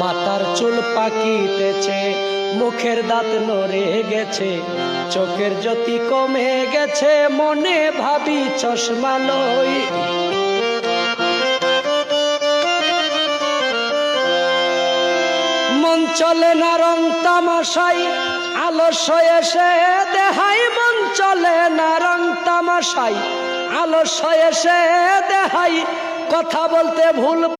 মাথার চুল পাকিতেছে, মুখের দাঁত নড়ে গেছে, চোখের জ্যোতি কমে গেছে, মনে ভাবি চশমা লই। মন চলে না রং তামাশাই আলস্য এসে দেহাই, মন চলে না রং তামাশাই আলস্য এসে দেহাই, কথা বলতে ভুল